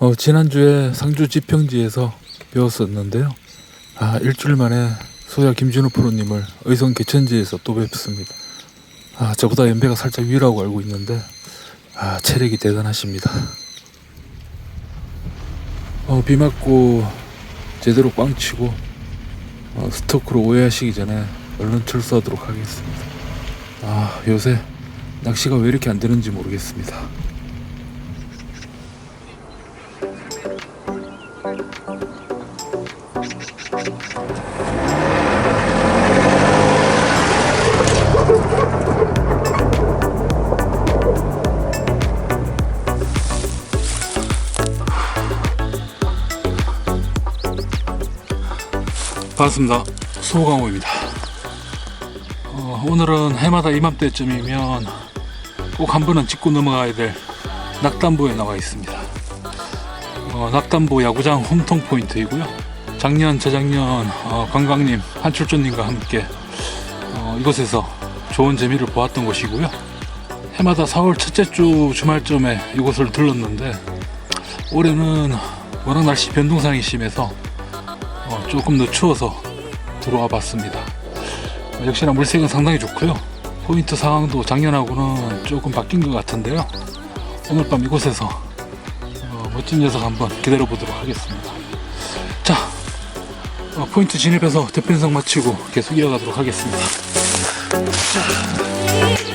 어, 지난주에 상주 지평지에서 배웠었는데요. 아, 일주일 만에 소야 김준호 프로님을 의성 개천지에서 또 뵙습니다. 아, 저보다 연배가 살짝 위라고 알고 있는데, 아, 체력이 대단하십니다. 어, 비 맞고 제대로 꽝 치고, 어, 스토크로 오해하시기 전에 얼른 철수하도록 하겠습니다. 아, 요새 낚시가 왜 이렇게 안 되는지 모르겠습니다. 반갑습니다. 소강호입니다. 어, 오늘은 해마다 이맘때쯤이면 꼭 한 번은 짚고 넘어가야 될 낙담보에 나와 있습니다. 어, 낙담보 야구장 홈통 포인트이고요. 작년, 재작년 어, 관광님 한출조님과 함께 어, 이곳에서 좋은 재미를 보았던 곳이고요. 해마다 4월 첫째 주 주말쯤에 이곳을 들렀는데 올해는 워낙 날씨 변동상이 심해서 어, 조금 늦추어서 들어와 봤습니다. 어, 역시나 물색은 상당히 좋고요. 포인트 상황도 작년하고는 조금 바뀐 것 같은데요. 오늘 밤 이곳에서 어, 멋진 녀석 한번 기다려 보도록 하겠습니다. 자, 어, 포인트 진입해서 대편성 마치고 계속 이어가도록 하겠습니다. 어,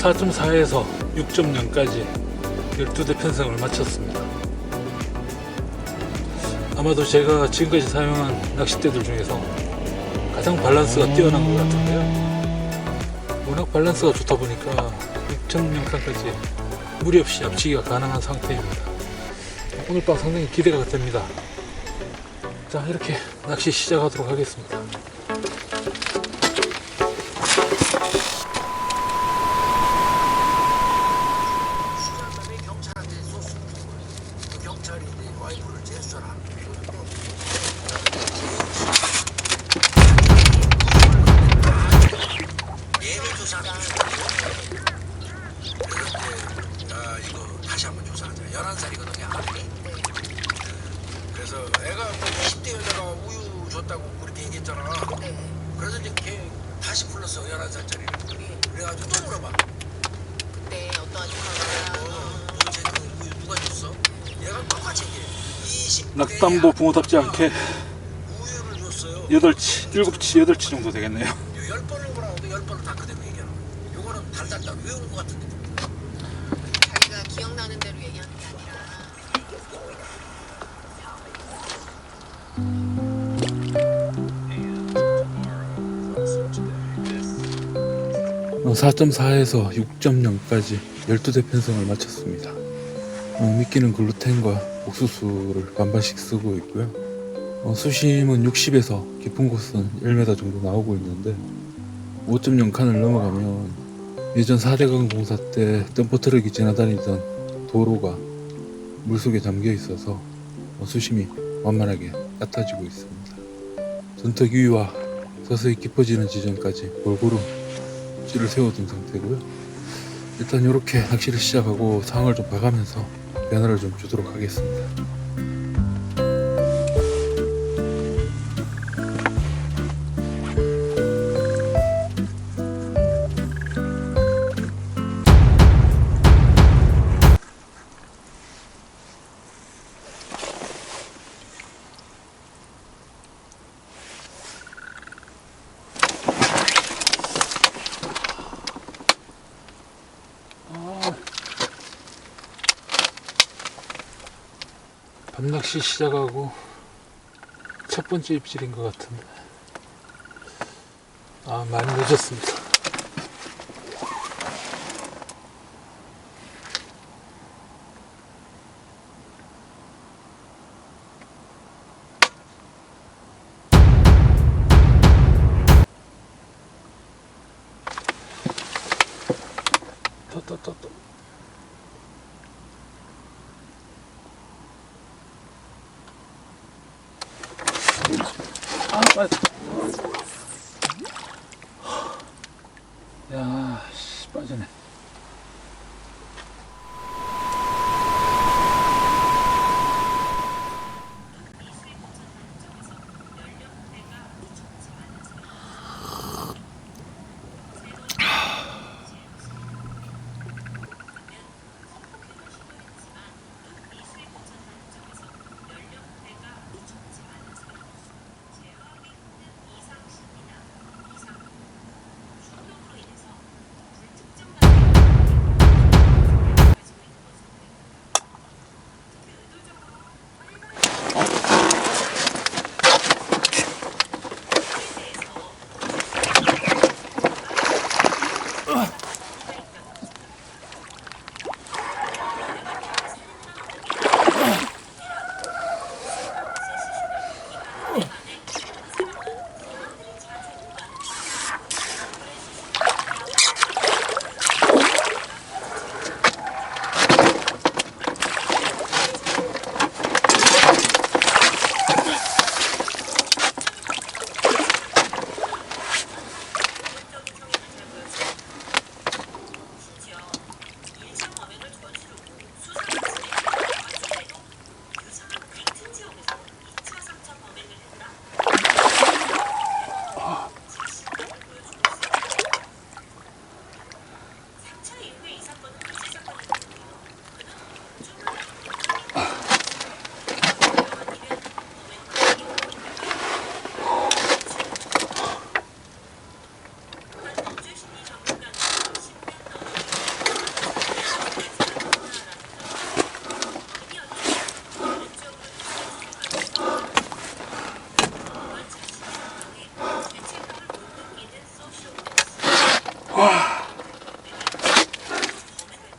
4.4에서 6.0까지 12대 편성을 마쳤습니다. 아마도 제가 지금까지 사용한 낚싯대들 중에서 가장 밸런스가 뛰어난 것 같은데요. 워낙 밸런스가 좋다 보니까 6.0칸까지 무리 없이 앞치기가 가능한 상태입니다. 오늘 밤 상당히 기대가 됩니다. 자, 이렇게 낚시 시작하도록 하겠습니다. 아 이거 다시 한번 조사하자 11살이거든요 아들이 그래서 애가 뭐 20대 여자가 우유 줬다고 그렇게 얘기했잖아 그래서 이제 걔 다시 불렀어 11살짜리를 그래가지고 또 물어봐 네, 어떤 아줌마가 도대체 그 우유 누가 줬어? 얘가 똑같이 얘기해. 20 낙담보 붕어답지 않게 우유를 줬어요. 8치, 7치, 8치 정도 되겠네요. 열 번을 보라고 열 번을 다 그대로 달달달 외우는 것 같은데. 자기가 기억나는 대로 얘기하는 게 아니라 어, 4.4에서 6.0까지 12대 편성을 마쳤습니다. 어, 미끼는 글루텐과 옥수수를 반반씩 쓰고 있고요. 어, 수심은 60에서 깊은 곳은 1m 정도 나오고 있는데 5.0 칸을 넘어가면 예전 4대강 공사 때 덤퍼 트럭이 지나다니던 도로가 물속에 잠겨 있어서 어, 수심이 만만하게 얕아지고 있습니다. 전턱 위와 서서히 깊어지는 지점까지 골고루 찌를 세워둔 상태고요. 일단 이렇게 낚시를 시작하고 상을 좀 봐가면서 변화를 좀 주도록 하겠습니다. 밤낚시 시작하고 첫 번째 입질인 것 같은데. 아 많이 늦었습니다. 또 또 또 또 아,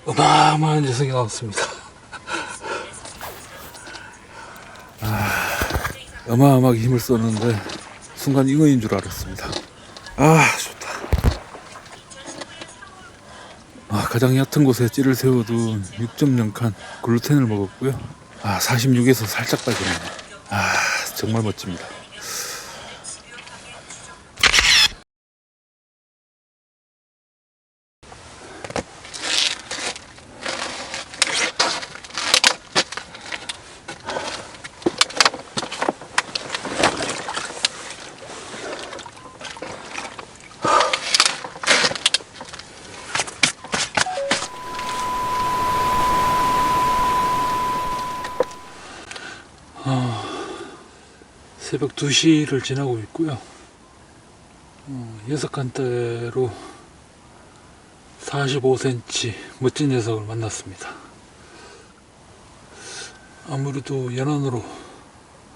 어마어마한 녀석이 나왔습니다. 아, 어마어마하게 힘을 썼는데 순간 잉어인 줄 알았습니다. 아 좋다. 아, 가장 얕은 곳에 찌를 세워둔 6.0칸 글루텐을 먹었고요. 아 46에서 살짝 빠지네요. 아 정말 멋집니다. 새벽 2시를 지나고 있고요. 어, 칸대로 45cm 멋진 녀석을 만났습니다. 아무래도 연안으로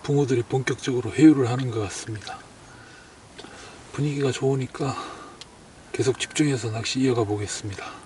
붕어들이 본격적으로 회유를 하는 것 같습니다. 분위기가 좋으니까 계속 집중해서 낚시 이어가 보겠습니다.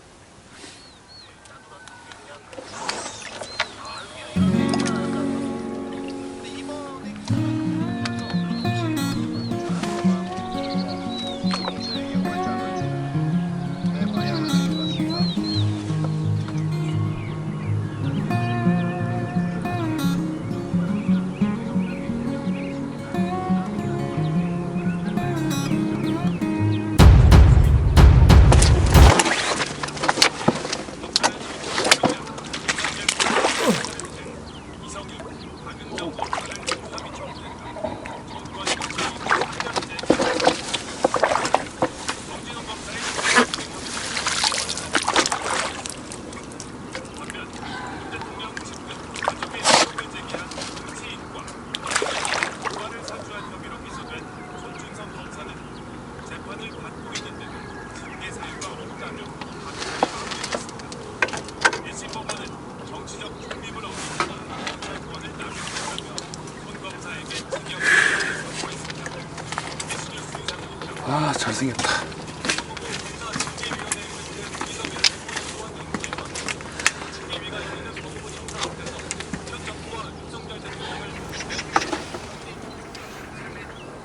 잘생겼다.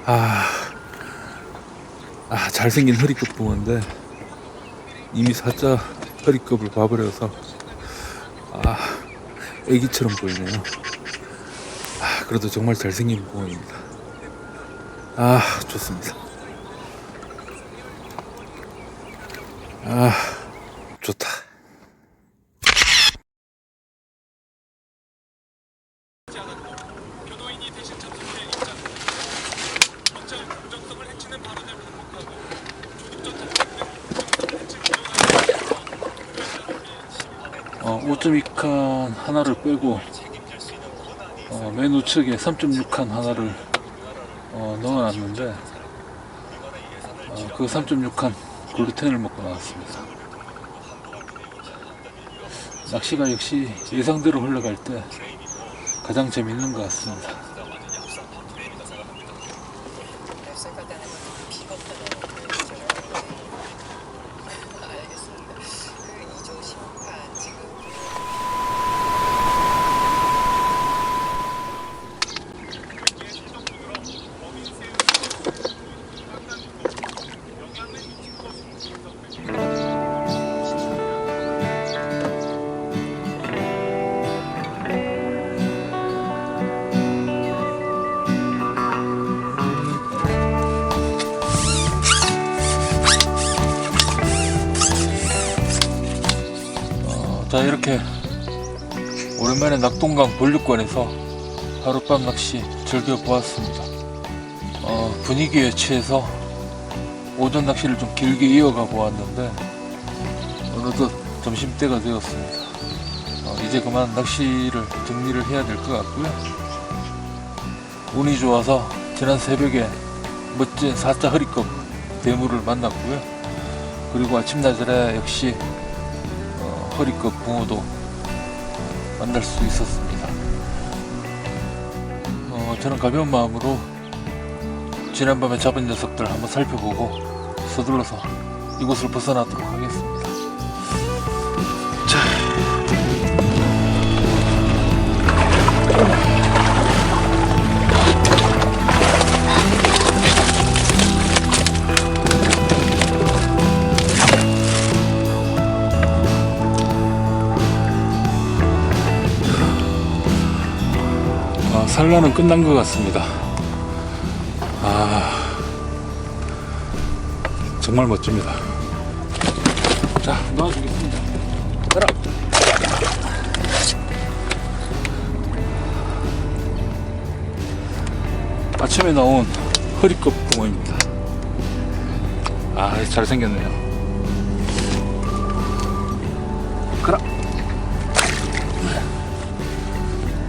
아, 아 잘생긴 허리급 붕어인데 이미 사자 허리급을 봐버려서 아 애기처럼 보이네요. 아 그래도 정말 잘생긴 붕어입니다. 아 좋습니다 아 좋다. 어, 5.2칸 하나를 빼고 어, 맨 우측에 3.6칸 하나를 어, 넣어놨는데 어, 그 3.6칸 글루텐을 먹고 나왔습니다. 낚시가 역시 예상대로 흘러갈 때 가장 재밌는 것 같습니다. 자 이렇게 오랜만에 낙동강 본류권에서 하룻밤 낚시 즐겨보았습니다. 어, 분위기에 취해서 오전 낚시를 좀 길게 이어가 보았는데 어느덧 점심때가 되었습니다. 어, 이제 그만 낚시를 정리를 해야 될 것 같고요. 운이 좋아서 지난 새벽에 멋진 사자 허리급 대물을 만났고요. 그리고 아침나절에 역시 어, 허리급 붕어도 만날 수 있었습니다. 어, 저는 가벼운 마음으로 지난밤에 잡은 녀석들 한번 살펴보고 서둘러서 이곳을 벗어나도록 하겠습니다. 산란은 끝난 것 같습니다. 아, 정말 멋집니다. 자, 넣어주겠습니다. 가라. 아침에 나온 허리급 붕어입니다. 아, 잘생겼네요. 가라.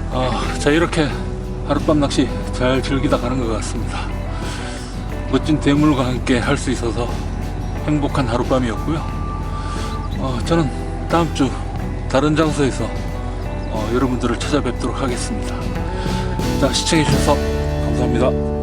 어, 자 이렇게 하룻밤 낚시 잘 즐기다 가는 것 같습니다. 멋진 대물과 함께 할 수 있어서 행복한 하룻밤이었고요. 어, 저는 다음 주 다른 장소에서 어, 여러분들을 찾아뵙도록 하겠습니다. 자 시청해 주셔서 감사합니다.